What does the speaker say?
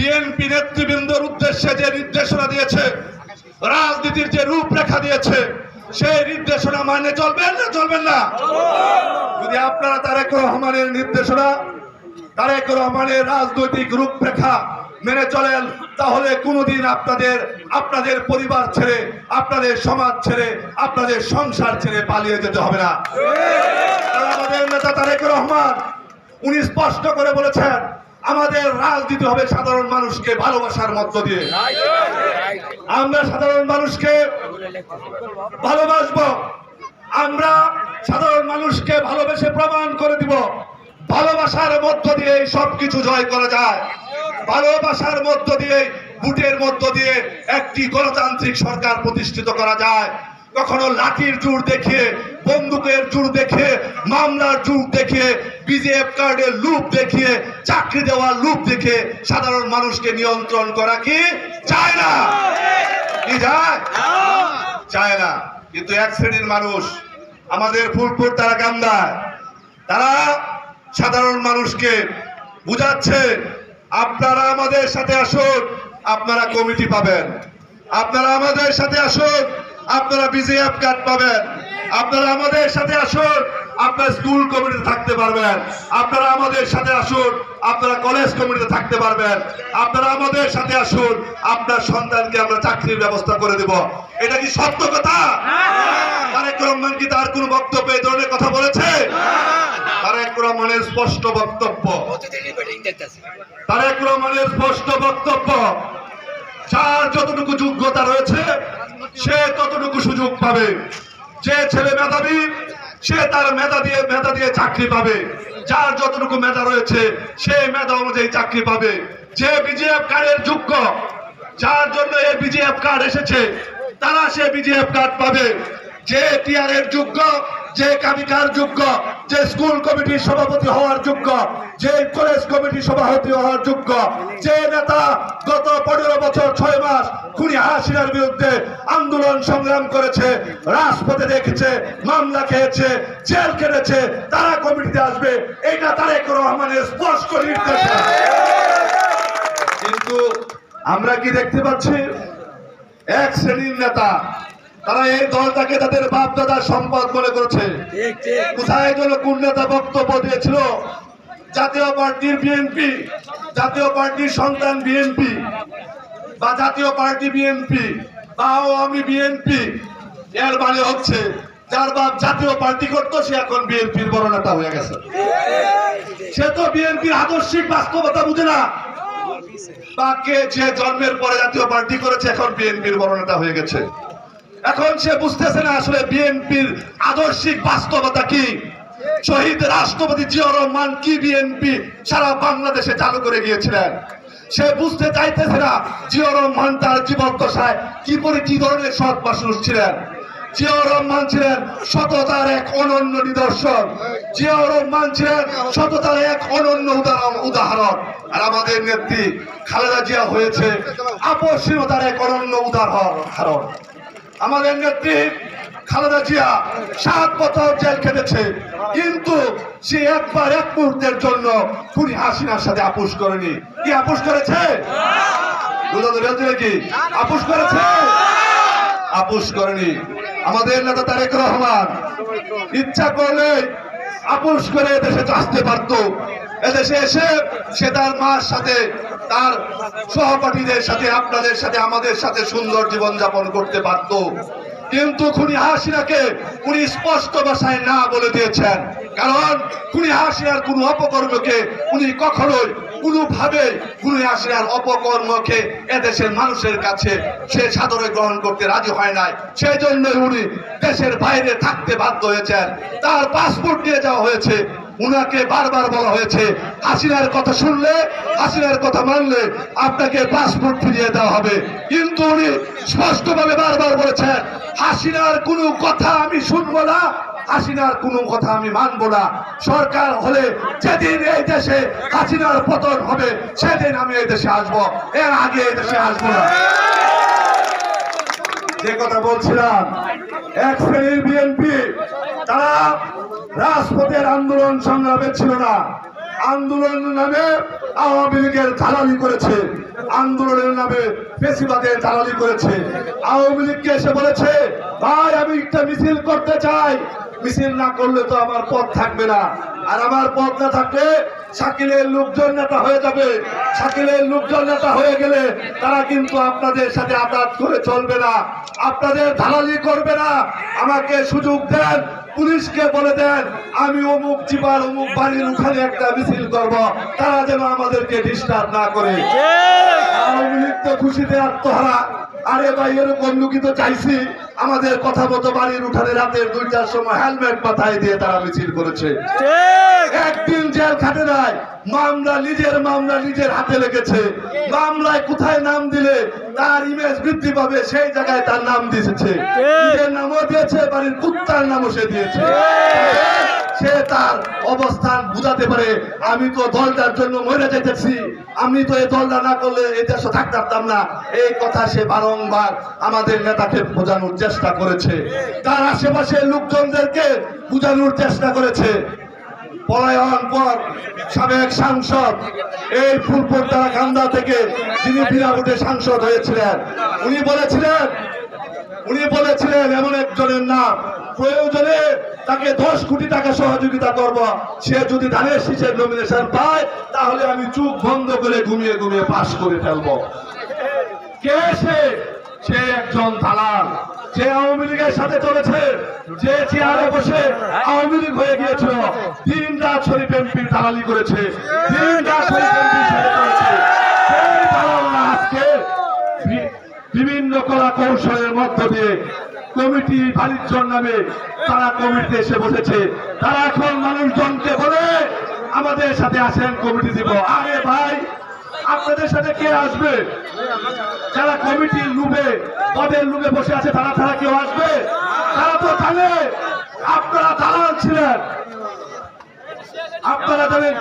BNP নেতৃবৃন্দর উদ্দেশ্যে যে নির্দেশনা দিয়েছে, রাজনীতির যে রূপরেখা দিয়েছে, সেই নির্দেশনা মানে চলবেন না চলবেন না? যদি আপনারা তারেক রহমানের নির্দেশনা, তারেক রহমানের রাজনৈতিক রূপরেখা মেনে চলেন, তাহলে কোনোদিন আপনাদের আপনাদের পরিবার ছেড়ে, আপনাদের সমাজ ছেড়ে, আপনাদের সংসার ছেড়ে পালিয়ে যেতে হবে না। আমাদের নেতা তারেক রহমান, উনি স্পষ্ট করে বলেছেন আমাদের রাজনীতি হবে সাধারণ মানুষকে ভালোবাসার মধ্য দিয়ে। আমরা সাধারণ মানুষকে ভালোবাসবো। আমরা সাধারণ মানুষকে ভালোবেসে প্রমাণ করে দিব। ভালোবাসার মধ্য দিয়ে সবকিছু জয় করা যায়। ভালোবাসার মধ্য দিয়ে বুটের মধ্য দিয়ে একটি গণতান্ত্রিক সরকার প্রতিষ্ঠিত করা যায়। কখনো লাঠির জোর দেখিয়ে, বন্দুকের জোর দেখিয়ে, মামলার জোর দেখিয়ে বিজেএফ কার্ডের লুপ দেখিয়ে, চাকরি দেওয়ার লুপ দেখে সাধারণ মানুষকে নিয়ন্ত্রণ করা কি? চায় না। চায়? না। কিন্তু এক শ্রেণির মানুষ, আমাদের ফুলপুর, তারা কান্দায় তারা সাধারণ মানুষকে বুঝাচ্ছে, আপনারা আমাদের সাথে আসুন, আপনারা কমিটি পাবেন। আপনারা আমাদের সাথে আসুন, আপনারা বিজেএফ কার্ড পাবেন। আপনারা আমাদের সাথে আসুন আপনারা স্কুল কমিটিতে থাকতে পারবেন। আপনারা আমাদের সাথে আসুন আপনারা কলেজ কমিটিতে থাকতে পারবেন। আপনারা আমাদের সাথে আসুন আপনার সন্তানকে আমরা চাকরির ব্যবস্থা করে দেব। এটা কি সত্য কথা? তারেক রহমান কি তার কোনো বক্তব্য এই ধরনের কথা বলেছে? তারেক রহমানের স্পষ্ট বক্তব্য। তারেক রহমানের স্পষ্ট বক্তব্য যার যতটুকু যোগ্যতা রয়েছে সে ততটুকু সুযোগ পাবে। যে ছেলে মেধাবী সে তার মেধা দিয়ে মেধা দিয়ে চাকরি পাবে। যার যতটুকু মেধা রয়েছে, সে মেধা অনুযায়ী চাকরি পাবে। যে বিজিএফ কার্ডের যোগ্য, যার জন্য এই বিজিএফ কার্ড এসেছে, তারা সে বিজিএফ কার্ড পাবে। যে টিআরের যোগ্য যে কামিকার যোগ্য, যে স্কুল কমিটির সভাপতি হওয়ার যোগ্য, যে কলেজ কমিটির সভাপতি হওয়ার যোগ্য, যে নেতা গত পনেরো বছর ছয় মাস খুনি হাসিনার বিরুদ্ধে আন্দোলন সংগ্রাম করেছে, রাজপথে দেখেছে, মামলা খেয়েছে, জেল কেটেছে তারা কমিটিতে আসবে, এটা তারেক রহমানের স্পষ্ট নির্দেশ কিন্তু আমরা কি দেখতে পাচ্ছি? এক শ্রেণির নেতা তারা এই দলটাকে তাদের বাপ দাদার সম্পদ মনে করেছে। কোথায় যেন কোন নেতা বক্তব্য দিয়েছিল জাতীয় পার্টির বিএনপি জাতীয় পার্টির সন্তান বিএনপি বা জাতীয় পার্টি বিএনপি বা আওয়ামী বিএনপি এর মানে হচ্ছে যার বাপ জাতীয় পার্টি করতো সে এখন বিএনপির বড় নেতা হয়ে গেছে। সে তো বিএনপির আদর্শিক বাস্তবতা বুঝে না। তাকে যে জন্মের পরে জাতীয় পার্টি করেছে এখন বিএনপির বড় নেতা হয়ে গেছে। এখন সে বুঝতেছে না আসলে বিএনপির আদর্শিক বাস্তবতা কি। শহীদ রাষ্ট্রপতি জিয়াউর রহমান কি বিএনপি সারা বাংলাদেশে চালু করে গিয়েছিলেন? সে বুঝতে চাইতেছে না জিয়াউর রহমান তার জীবন জীবদ্দশায় কি করে কি ধরনের সৎ মানুষ ছিলেন। জিয়াউর রহমান ছিলেন সততার এক অনন্য নিদর্শন। জিয়াউর রহমান ছিলেন সততার এক অনন্য উদাহরণ উদাহরণ। আর আমাদের নেত্রী খালেদা জিয়া হয়েছে আপসীনতার এক অনন্য উদাহরণ। আমাদের নেত্রী খালেদা জিয়া সাত বছর জেল খেটেছে। কিন্তু সে একবার এক মুহূর্তের জন্য খুনি হাসিনার সাথে আপোষ করেনি। কি আপোষ করেছে? ধরে আপোষ করেছে? আপোষ করেনি। আমাদের নেতা তারেক রহমান ইচ্ছা করলে আপোষ করে দেশে আসতে পারতো। এদেশে এসে সে তার মার সাথে তার সহপাঠীদের সাথে, আপনাদের সাথে, আমাদের সাথে সুন্দর জীবন যাপন করতে পারতো। কিন্তু খুনি হাসিনাকে উনি স্পষ্ট ভাষায় না বলে দিয়েছেন। কারণ খুনি হাসিনার কোন অপকর্মকে উনি কখনোই কোনোভাবে খুনি হাসিনার অপকর্মকে এদেশের মানুষের কাছে সে সাদরে গ্রহণ করতে রাজি হয় নাই। সেই জন্য উনি দেশের বাইরে থাকতে বাধ্য হয়েছেন। তার পাসপোর্ট নিয়ে যাওয়া হয়েছে। উনাকে বারবার বলা হয়েছে, হাসিনার কথা শুনলে, হাসিনার কথা মানলে আপনাকে পাসপোর্ট ফিরিয়ে দেওয়া হবে। কিন্তু উনি স্পষ্টভাবে বারবার বলেছেন, হাসিনার কোনো কথা আমি শুনব না, হাসিনার কোনো কথা আমি মানবো না। সরকার হলে যেদিন এই দেশে হাসিনার পতন হবে, সেদিন আমি এই দেশে আসব। এর আগে এই দেশে আসব না। যে কথা বলছিলাম, এক শ্রেণির বিএনপি, তারা রাজপথের আন্দোলন সংগ্রামে ছিল না। আন্দোলন নামে আওয়ামী লীগের দালালি করেছে। আন্দোলনের নামে বেশিবাদের দালালি করেছে। আওয়ামী লীগকে এসে বলেছে, ভাই, আমি একটা মিছিল করতে চাই। মিছিল না করলে তো আমার পথ থাকবে না। আর আমার পথ না থাকলে শাকিলের লোকজন নেতা হয়ে যাবে। শাকিলের লোকজন নেতা হয়ে গেলে তারা কিন্তু আপনাদের সাথে আঘাত করে চলবে না। আপনাদের দালালি করবে না। আমাকে সুযোগ দেন। পুলিশকে বলে দেন আমি অমুক চিপার অমুক বাড়ির ওখানে একটা মিছিল করব। তারা যেন আমাদেরকে ডিস্টার্ব না করে। আওয়ামী লীগ তো খুশিতে আত্মহারা। আরে ভাই এরকম লুকি তো চাইছি। আমাদের কথা মতো বাড়ির উঠানে রাতের দুইটার সময় হেলমেট মাথায় দিয়ে তারা মিছিল করেছে। একদিন জেল খাটে নাই মামলা নিজের মামলা নিজের হাতে লেগেছে। মামলায় কোথায় নাম দিলে তার ইমেজ বৃদ্ধি পাবে সেই জায়গায় তার নাম দিয়েছে। নিজের নামও দিয়েছে বাড়ির কুত্তার নামও সে দিয়েছে। সে তার অবস্থান বুঝাতে পারে। আমি তো দলটার জন্য মরে যেতেছি। আমি তো এই দলটা না করলে এই দেশে থাকতে পারতাম না। এই কথা সে বারংবার আমাদের নেতাকে বোঝানোর চেষ্টা করেছে। তার আশেপাশের লোকজনদেরকে বোঝানোর চেষ্টা করেছে। পলায়ন পর সাবেক সাংসদ এই ফুলপুর তারা কান্দা থেকে যিনি বিনা ভোটে সাংসদ হয়েছিলেন, উনি বলেছিলেন উনি বলেছিলেন, এমন একজনের নাম। প্রয়োজনে তাকে দশ কোটি টাকা সহযোগিতা করব। সে যদি ধানের শীষের নমিনেশন পায়, তাহলে আমি চুপ বন্ধ করে ঘুমিয়ে ঘুমিয়ে পাশ করে ফেলব। কে সে? সে একজন দালাল। যে আওয়ামী লীগের সাথে চলেছে, যে চেয়ারে বসে আওয়ামী লীগ হয়ে গিয়েছিল, দিন রাত শরীফ এমপির দালালি করেছে, দিন রাত শরীফ এমপির করেছে। বিভিন্ন কলা কৌশলের মধ্য দিয়ে কমিটি বাণিজ্য নামে তারা কমিটিতে এসে বসেছে। তারা এখন মানুষজনকে বলে আমাদের সাথে আসেন কমিটি দিব। আরে ভাই, আপনাদের সাথে কে আসবে? যারা কমিটির লুবে পদের লুবে বসে আছে, তারা তারা কেউ আসবে? তারা তো জানে, আপনারা দালাল ছিলেন। আপনারা জানেন